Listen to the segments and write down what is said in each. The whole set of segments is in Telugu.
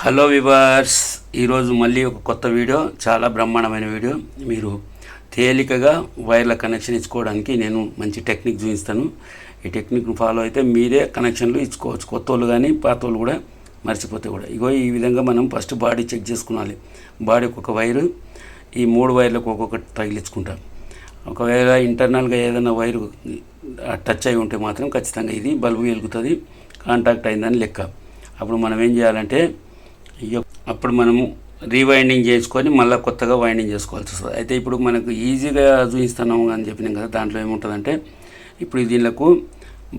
హలో వివర్స్ ఈరోజు మళ్ళీ ఒక కొత్త వీడియో చాలా బ్రహ్మాండమైన వీడియో. మీరు తేలికగా వైర్ల కనెక్షన్ ఇచ్చుకోవడానికి నేను మంచి టెక్నిక్ చూపిస్తాను. ఈ టెక్నిక్ను ఫాలో అయితే మీరే కనెక్షన్లు ఇచ్చుకోవచ్చు. కొత్త వాళ్ళు కానీ పాత వాళ్ళు కూడా మర్చిపోతే కూడా. ఇగో ఈ విధంగా మనం ఫస్ట్ బాడీ చెక్ చేసుకోవాలి బాడీకి ఒక వైరు ఈ మూడు వైర్లకు ఒక్కొక్కటి తగిలించుకుంటాం ఒకవేళ ఇంటర్నల్గా ఏదైనా వైరు టచ్ అయి ఉంటే మాత్రం ఖచ్చితంగా ఇది బల్బు వెలుగుతుంది కాంటాక్ట్ అయిందని లెక్క. అప్పుడు మనం ఏం చేయాలంటే అప్పుడు మనము రీవైండింగ్ చేసుకొని మళ్ళీ కొత్తగా వైండింగ్ చేసుకోవాల్సి వస్తుంది. అయితే ఇప్పుడు మనకు ఈజీగా చూపిస్తున్నాము అని చెప్పినాం కదా దాంట్లో ఏముంటుందంటే ఇప్పుడు దీనిలకు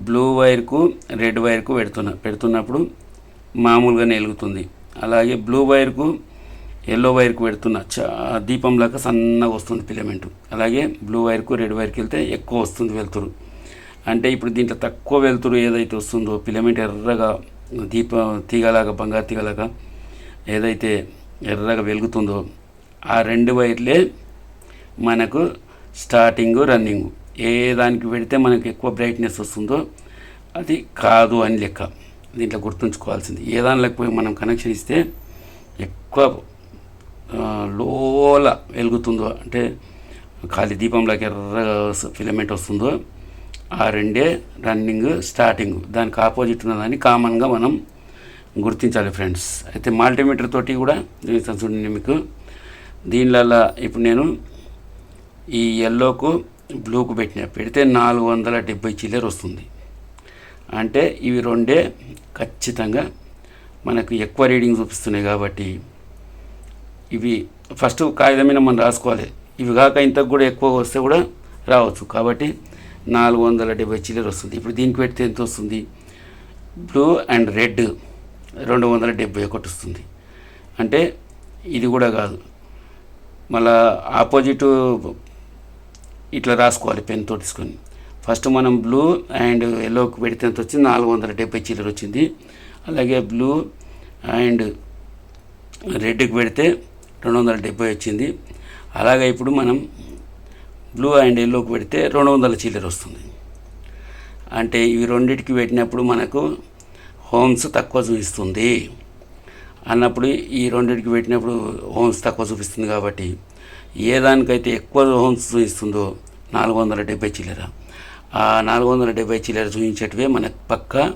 బ్లూ వైర్కు రెడ్ వైర్కు పెడుతున్నా పెడుతున్నప్పుడు మామూలుగానే వెలుగుతుంది అలాగే బ్లూ వైర్కు ఎల్లో వైర్కు పెడుతున్న చా దీపంలాగా సన్నగా వస్తుంది ఫిలమెంట్. అలాగే బ్లూ వైర్కు రెడ్ వైర్కి వెళ్తే ఎక్కువ వస్తుంది వెళ్తురు అంటే ఇప్పుడు దీంట్లో తక్కువ వెళ్తురు ఏదైతే వస్తుందో ఫిలమెంట్ ఎర్రగా దీప తీగలాగా బంగారు తీగలాగా ఏదైతే ఎర్రగా వెలుగుతుందో ఆ రెండు వైర్లే మనకు స్టార్టింగ్ రన్నింగ్. ఏ దానికి పెడితే మనకు ఎక్కువ బ్రైట్నెస్ వస్తుందో అది కాదు అని లెక్క. దీంట్లో గుర్తుంచుకోవాల్సింది. ఏ దానిలోకి పోయి మనం కనెక్షన్ ఇస్తే ఎక్కువ లోల వెలుగుతుందో అంటే ఖాళీ దీపంలోకి ఎర్రగా ఫిలమెంట్ వస్తుందో ఆ రెండే రన్నింగ్ స్టార్టింగ్. దానికి ఆపోజిట్ ఉన్నదాన్ని కామన్గా మనం గుర్తించాలి ఫ్రెండ్స్. అయితే మల్టీమీటర్ తోటి కూడా చూపిస్తాను చూడండి మీకు. దీనిలో ఇప్పుడు నేను ఈ ఎల్లోకు బ్లూకు పెట్టిన పెడితే నాలుగు వందల డెబ్బై చిల్లర వస్తుంది. అంటే ఇవి రెండే ఖచ్చితంగా మనకు ఎక్కువ రీడింగ్ చూపిస్తున్నాయి కాబట్టి ఇవి ఫస్ట్ కాగితమైన మనం రాసుకోవాలి. ఇవి కాక ఇంతకు కూడా ఎక్కువ వస్తే కూడా రావచ్చు. కాబట్టి నాలుగు వందల డెబ్బై చిల్లర వస్తుంది. ఇప్పుడు దీనికి పెడితే ఎంత వస్తుంది? బ్లూ అండ్ రెడ్ రెండు వందల డెబ్బై ఒకటి వస్తుంది. అంటే ఇది కూడా కాదు. మళ్ళా ఆపోజిట్ ఇట్లా రాసుకోవాలి పెన్తో తీసుకొని. ఫస్ట్ మనం బ్లూ అండ్ ఎల్లోకి పెడితే ఎంత వచ్చింది? నాలుగు వందల డెబ్బై చిల్లర వచ్చింది. అలాగే బ్లూ అండ్ రెడ్కి పెడితే రెండు వందల డెబ్బై వచ్చింది. అలాగే ఇప్పుడు మనం బ్లూ అండ్ ఎల్లోకి పెడితే రెండు వందల చిల్లర వస్తుంది. అంటే ఇవి రెండింటికి పెట్టినప్పుడు మనకు హోమ్స్ తక్కువ చూపిస్తుంది అన్నప్పుడు ఈ రెండింటికి పెట్టినప్పుడు హోమ్స్ తక్కువ చూపిస్తుంది కాబట్టి ఏ దానికైతే ఎక్కువ హోమ్స్ చూపిస్తుందో నాలుగు వందల డెబ్బై చిల్లర. ఆ నాలుగు వందల డెబ్బై చిల్లర చూపించేటివే మనకు పక్క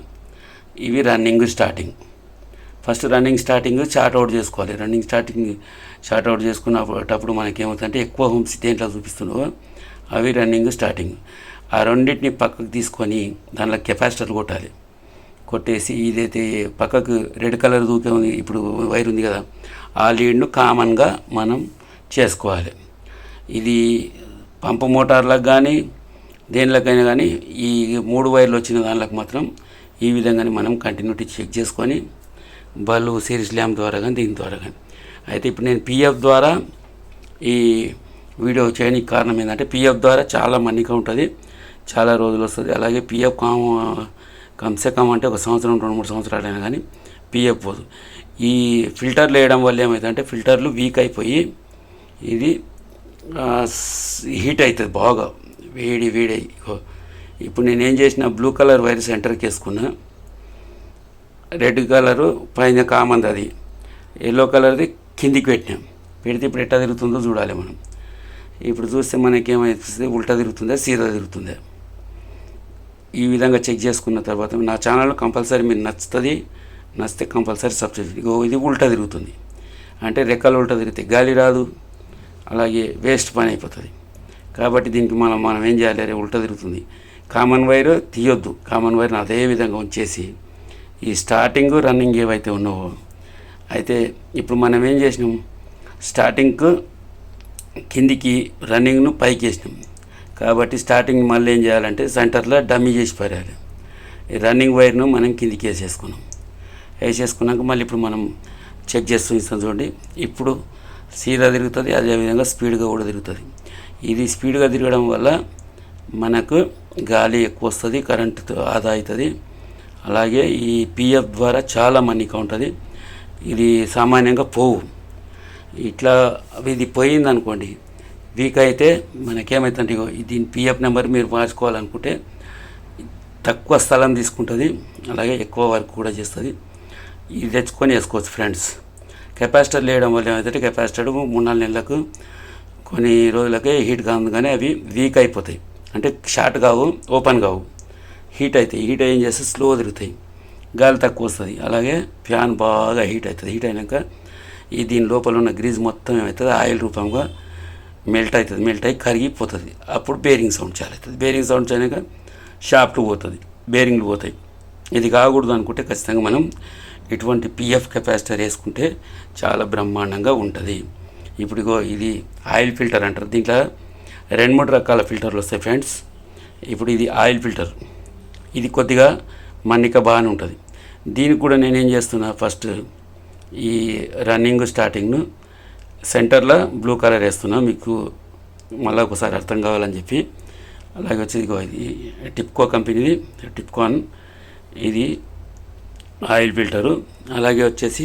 ఇవి running starting. First running starting short out చేసుకోవాలి. రన్నింగ్ స్టార్టింగ్ షార్ట్ అవుట్ చేసుకున్నప్పుడు మనకి ఏమవుతుందంటే ఎక్కువ హోమ్స్ దేంట్లో చూపిస్తుందో అవి రన్నింగ్ స్టార్టింగ్. ఆ రెండింటిని పక్కకు తీసుకొని దానిలో కెపాసిటర్ కొట్టాలి. కొట్టేసి ఇదైతే పక్కకు రెడ్ కలర్ దూకే ఉంది ఇప్పుడు వైర్ ఉంది కదా ఆ లీడ్ను కామన్గా మనం చేసుకోవాలి. ఇది పంపు మోటార్లకు కానీ దేనిలోకైనా కానీ ఈ మూడు వైర్లు వచ్చిన దానిలకు మాత్రం ఈ విధంగానే మనం కంటిన్యూటీ చెక్ చేసుకొని బల్బు సిరీస్ ల్యాంప్ ద్వారా కానీ దీని ద్వారా కానీ అయితే ఇప్పుడు నేను పిఎఫ్ ద్వారా ఈ వీడియో చేయడానికి కారణం ఏంటంటే పిఎఫ్ ద్వారా చాలా మన్నిక ఉంటుంది చాలా రోజులు వస్తుంది. అలాగే పిఎఫ్ కామ కమ్సే కమ్ అంటే ఒక సంవత్సరం రెండు మూడు సంవత్సరాలు అయినా కానీ పిఎఫ్ పోదు ఈ ఫిల్టర్లు వేయడం వల్ల ఏమవుతుందంటే ఫిల్టర్లు వీక్ అయిపోయి ఇది హీట్ అవుతుంది బాగా వేడి వేడి ఇప్పుడు నేను ఏం చేసిన బ్లూ కలర్ వైర్ సెంటర్కి వేసుకున్నా. రెడ్ కలరు పైన కామంది అది ఎల్లో కలర్ది కిందికి పెట్టినాం. పెడితే ఇప్పుడు ఎట్లా తిరుగుతుందో చూడాలి మనం. ఇప్పుడు చూస్తే మనకి ఏమవుతుంది ఉల్టా తిరుగుతుందా? సీదా తిరుగుతుందా? ఈ విధంగా చెక్ చేసుకున్న తర్వాత నా ఛానల్ కంపల్సరీ మీరు నచ్చుతుంది నచ్చితే కంపల్సరీ సబ్స్క్రైబ్ ఇగో ఇది ఉల్టా తిరుగుతుంది. అంటే రెక్కలు ఉల్టా తిరుగుతాయి గాలి రాదు అలాగే వేస్ట్ పని అయిపోతుంది. కాబట్టి దీనికి మనం మనం ఏం చేయాలి? అరే ఉల్టా తిరుగుతుంది. కామన్ వైర్ తీయొద్దు. కామన్ వైర్ని అదే విధంగా ఉంచేసి ఈ స్టార్టింగ్ రన్నింగ్ ఏవైతే ఉన్నావో అయితే ఇప్పుడు మనం ఏం చేసినాం? స్టార్టింగ్ కిందికి రన్నింగ్ను పైకి వేసినాం. కాబట్టి స్టార్టింగ్ మళ్ళీ ఏం చేయాలంటే సెంటర్లో డమ్మీ చేసి పారేయాలి. ఈ రన్నింగ్ వైర్ను మనం కిందికి వేసేసుకున్నాం. వేసేసుకున్నాక మళ్ళీ ఇప్పుడు మనం చెక్ చేస్తూ ఇస్తాం చూడండి. ఇప్పుడు సీదా తిరుగుతుంది అదేవిధంగా స్పీడ్గా కూడా తిరుగుతుంది. ఇది స్పీడ్గా తిరగడం వల్ల మనకు గాలి ఎక్కువ వస్తుంది కరెంటు ఆదా అవుతుంది. అలాగే ఈ పిఎఫ్ ద్వారా చాలా మన్నిక ఉంటుంది. ఇది సామాన్యంగా పోవు. ఇట్లా ఇది పోయిందనుకోండి వీక్ అయితే మనకేమవుతుంది ఇగో దీని పిఎఫ్ నెంబర్ మీరు మార్చుకోవాలనుకుంటే తక్కువ స్థలం తీసుకుంటుంది అలాగే ఎక్కువ వర్క్ కూడా చేస్తుంది. ఇది తెచ్చుకొని వేసుకోవచ్చు ఫ్రెండ్స్. కెపాసిటర్ లేయడం వల్ల ఏమైతే కెపాసిటర్ మూడు నాలుగు నెలలకు కొన్ని రోజులకే హీట్ కాదు కానీ అవి వీక్ అయిపోతాయి. అంటే షార్ట్ కావు ఓపెన్ కావు. హీట్ అవుతాయి హీట్ ఏం చేస్తే స్లో తిరుగుతాయి. గాలి తక్కువ వస్తుంది. అలాగే ఫ్యాన్ బాగా హీట్ అవుతుంది. హీట్ అయినాక ఈ దీని లోపల ఉన్న గ్రీజ్ మొత్తం ఏమవుతుంది ఆయిల్ రూపంగా మెల్ట్ అవుతుంది మెల్ట్ అయ్యి కరిగిపోతుంది. అప్పుడు బేరింగ్ సౌండ్ చాలా అవుతుంది బేరింగ్ సౌండ్ అయినాక షాఫ్ట్ పోతుంది బేరింగ్లు పోతాయి. ఇది కాకూడదు అనుకుంటే ఖచ్చితంగా మనం ఇటువంటి పిఎఫ్ కెపాసిటర్ వేసుకుంటే చాలా బ్రహ్మాండంగా ఉంటుంది. ఇప్పుడుగో ఇది ఆయిల్ ఫిల్టర్ అంటారు. దీంట్లో రెండు మూడు రకాల ఫిల్టర్లు వస్తాయి ఫ్రెండ్స్. ఇప్పుడు ఇది ఆయిల్ ఫిల్టర్. ఇది కొద్దిగా మన్నిక బాగానే ఉంటుంది. దీనికి కూడా నేనేం చేస్తున్నా ఫస్ట్ ఈ రన్నింగ్ స్టార్టింగ్ను సెంటర్లో బ్లూ కలర్ వేస్తున్నా మీకు మళ్ళీ ఒకసారి అర్థం కావాలని చెప్పి. అలాగే వచ్చి ఇదిగో ఇది టిప్కో కంపెనీది టిప్కాన్ ఇది ఆయిల్ ఫిల్టరు. అలాగే వచ్చేసి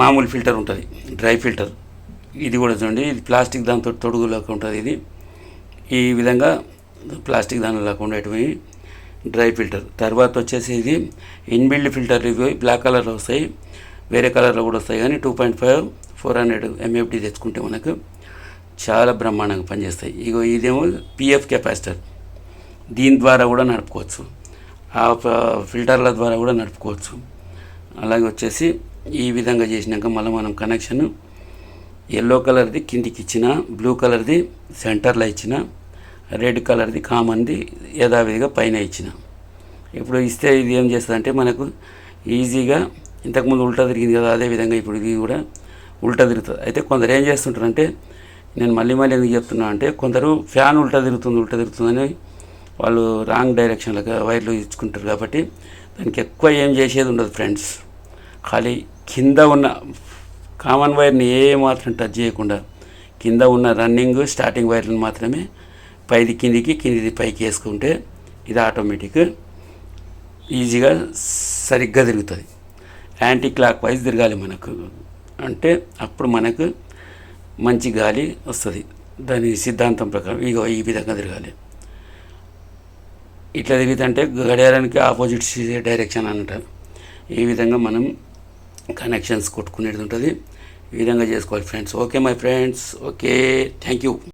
మామూలు ఫిల్టర్ ఉంటుంది డ్రై ఫిల్టర్. ఇది కూడా చూడండి ఇది ప్లాస్టిక్ దాంతో తొడుగులాగా ఉంటుంది ఇది. ఈ విధంగా ప్లాస్టిక్ దానిలో లేకుండా ఉండేటివి డ్రై ఫిల్టర్. తర్వాత వచ్చేసి ఇది ఇన్బిల్డ్ ఫిల్టర్ ఇవి బ్లాక్ కలర్లో వస్తాయి వేరే కలర్లో కూడా వస్తాయి కానీ two point five four hundred MFD తెచ్చుకుంటే మనకు చాలా బ్రహ్మాండంగా పనిచేస్తాయి. ఇగో ఇదేమో పిఎఫ్ కెపాసిటర్. దీని ద్వారా కూడా నడుపుకోవచ్చు. ఆ ఫిల్టర్ల ద్వారా కూడా నడుపుకోవచ్చు. అలాగే వచ్చేసి ఈ విధంగా చేసినాక మళ్ళీ మనం కనెక్షన్ ఎల్లో కలర్ది కిందికి ఇచ్చిన బ్లూ కలర్ది సెంటర్లో ఇచ్చిన రెడ్ కలర్ది కామన్ది యథావిధిగా పైన ఇచ్చిన. ఇప్పుడు ఇస్తే ఇది ఏం చేస్తుందంటే మనకు ఈజీగా ఇంతకుముందు ఉల్టా తిరిగింది కదా అదే విధంగా ఇప్పుడు ఇది కూడా ఉల్టా తిరుగుతుంది. అయితే కొందరు ఏం చేస్తుంటారంటే నేను మళ్ళీ మళ్ళీ ఎందుకు చెప్తున్నా అంటే కొందరు ఫ్యాన్ ఉల్టా తిరుగుతుంది ఉల్టా తిరుగుతుందని వాళ్ళు రాంగ్ డైరెక్షన్లకు వైర్లు ఇచ్చుకుంటారు కాబట్టి దానికి ఎక్కువ ఏం చేసేది ఉండదు ఫ్రెండ్స్. ఖాళీ కింద ఉన్న కామన్ వైర్ని ఏ మాత్రం టచ్ చేయకుండా కింద ఉన్న రన్నింగ్ స్టార్టింగ్ వైర్లను మాత్రమే పైది కిందికి కిందిది పైకి వేసుకుంటే ఇది ఆటోమేటిక్ ఈజీగా సరిగ్గా తిరుగుతుంది. యాంటీ క్లాక్ వైజ్ తిరగాలి మనకు. అంటే అప్పుడు మనకు మంచి గాలి వస్తుంది. దాని సిద్ధాంతం ప్రకారం ఇగో ఈ విధంగా తిరగాలి. ఇట్లా తిరుగుతుంటే గడియారానికి ఆపోజిట్ డైరెక్షన్ అంటారు ఈ విధంగా మనం కనెక్షన్స్ కొట్టుకునేది ఉంటుంది. ఈ విధంగా చేసుకోవాలి friends. Okay my friends. Okay. Thank you.